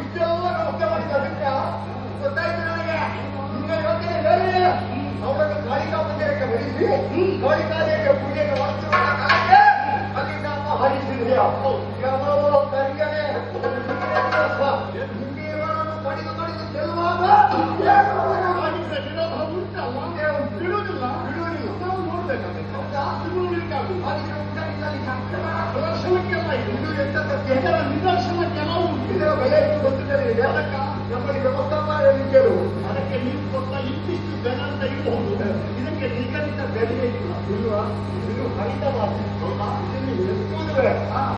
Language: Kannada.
ಅದಕ್ಕ ಗೊತ್ತಾಯ್ತು ನನಗೆ ನಿನ್ನ ಯೋಚನೆ ಬೇರೆ ಅವರನ್ನು ಕಾಳಿಕಾ ಮಂದಿರಕ್ಕೆ ಬರಿಸಿ ಕಾಳಿಕಾದೇವಿಯ ಪೂಜೆಗೆ ಮಾಡಿಸುವ ಕಾಲಕ್ಕೆ ಅಲ್ಲಿಂದ ಅಮ್ಮ ಹರಿಸಿದ್ರಿ ಯಾವೋ ಕರಿಯನೆ ಹಿಂದಿಯವರನ್ನು ಕಡಿದು ಕಡಿದು ಚೆಲ್ಲುವಾಗ ಬಿಡುವುದಿಲ್ಲ ಬಿಡುವುದಿಲ್ಲ ನಾವು ನೋಡ್ಬೇಕಾಗುತ್ತೆ ಅಲ್ಲಿ ಸಂಕ್ರಮಣ ಪ್ರದರ್ಶನಕ್ಕೆಲ್ಲ ಇದೆ ಇದು ಇದಕ್ಕೆ ನಿಗದಿತ ಬೆಲೆ ಇಲ್ಲ ಇಲ್ವಾ ಇದು ಹರಿತವಾದ ಹೌದಾ ಇದನ್ನು ಎಷ್ಟುವೆ